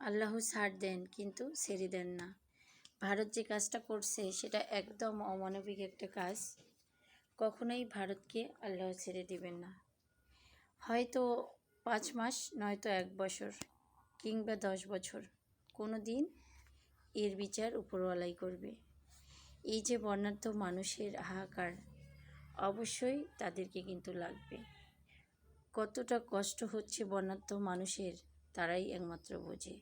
আল্লাহ ছাড় দেন, কিন্তু ছেড়ে দেন না। ভারত যে কাজটা করছে, সেটা একদম অমানবিক একটা কাজ। কখনোই ভারতকে আল্লাহ ছেড়ে দিবেন না। হয়তো পাঁচ মাস, নয়তো এক বছর, কিংবা দশ বছর কোনো দিন এর বিচার উপরওয়ালাই করবে। এই যে বর্ণাঢ্য মানুষের হাহাকার, অবশ্যই তাদেরকে কিন্তু লাগবে। কতটা কষ্ট হচ্ছে বর্ণাঢ্য মানুষের তারাই একমাত্র বোঝে।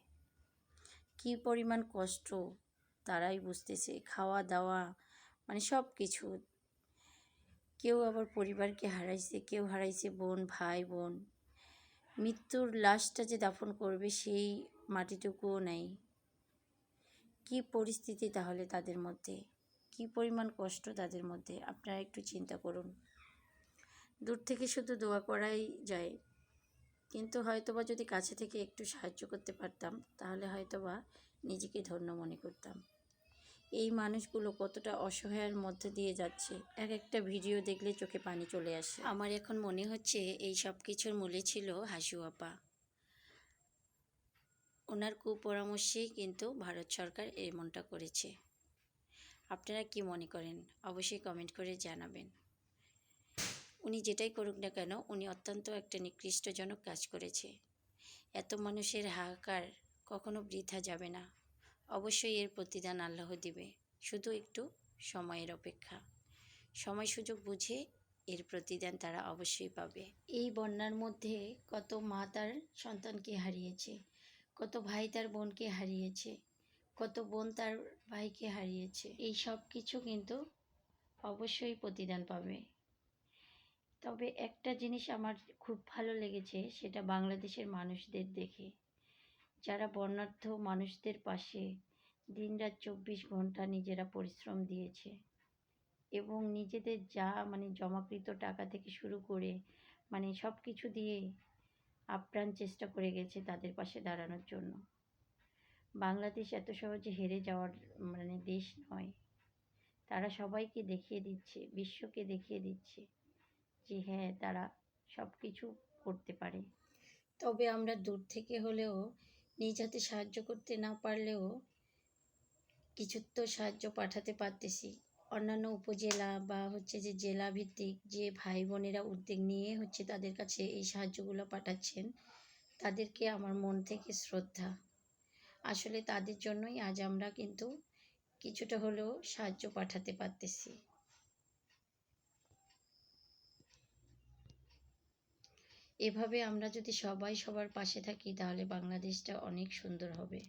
কী পরিমাণ কষ্ট তারাই বুঝতেছে, খাওয়া, দাওয়া মানে সব কিছু কেউ আবার পরিবারকে হারাইছে, কেউ হারাইছে বোন, ভাই, বোন। মৃত্যুর লাশটা যে দাফন করবে সেই মাটিটুকুও নেই। কি পরিস্থিতি তাহলে তাদের মধ্যে? কি পরিমাণ কষ্ট তাদের মধ্যে? আপনারা একটু চিন্তা করুন। দূর থেকে শুধু দোয়া করাই যায়। কিন্তু হয়তোবা যদি কাছে থেকে একটু সাহায্য করতে পারতাম, তাহলে হয়তোবা নিজেকে ধন্য মনে করতাম। এই মানুষগুলো কতটা অসহায়ের মধ্যে দিয়ে যাচ্ছে এক একটা ভিডিও দেখলে চোখে পানি চলে আসে। আমার এখন মনে হচ্ছে এই সব কিছুর মূলে ছিল হাসু আপা। ওনার কুপরামর্শেই কিন্তু ভারত সরকার এমনটা করেছে। আপনারা কি মনে করেন? অবশ্যই কমেন্ট করে জানাবেন। উনি যেটাই করুক না কেন, উনি অত্যন্ত একটা নিকৃষ্টজনক কাজ করেছে। এত মানুষের হাহাকার কখনো বৃথা যাবে না। অবশ্যই এর প্রতিদান আল্লাহ দিবে, শুধু একটু সময়ের অপেক্ষা। সময় সুযোগ বুঝে এর প্রতিদান তারা অবশ্যই পাবে। এই বন্যার মধ্যে কত মা তার সন্তানকে হারিয়েছে, কত ভাই তার বোনকে হারিয়েছে, কত বোন তার ভাইকে হারিয়েছে, এই সব কিছু কিন্তু অবশ্যই প্রতিদান পাবে। তবে একটা জিনিস আমার খুব ভালো লেগেছে, সেটা বাংলাদেশের মানুষদের দেখে। যারা বর্ণাঢ্য মানুষদের পাশে দিনরাত চব্বিশ ঘণ্টা নিজেরা পরিশ্রম দিয়েছে এবং নিজেদের যা মানে জমাকৃত টাকা থেকে শুরু করে মানে সব কিছু দিয়ে আপ্রাণ চেষ্টা করে গেছে তাদের পাশে দাঁড়ানোর জন্য। বাংলাদেশ এত সহজে হেরে যাওয়ার মানে দেশ নয়। তারা সবাইকে দেখিয়ে দিচ্ছে, বিশ্বকে দেখিয়ে দিচ্ছে। যে হ্যাঁ তারা সব কিছু করতে পারে। তবে আমরা দূর থেকে হলেও, নিজ হাতে সাহায্য করতে না পারলেও কিছু তো সাহায্য পাঠাতে পারতেছি। অন্যান্য উপজেলা বা হচ্ছে যে জেলা ভিত্তিক যে ভাই বোনেরা উদ্যোগ নিয়ে হচ্ছে তাদের কাছে এই সাহায্যগুলো পাঠাচ্ছেন, তাদেরকে আমার মন থেকে শ্রদ্ধা। আসলে তাদের জন্যই আজ আমরা কিন্তু কিছুটা হলেও সাহায্য পাঠাতে পারতেছি। এভাবে আমরা যদি সবাই সবার পাশে থাকি তাহলে বাংলাদেশটা অনেক সুন্দর হবে।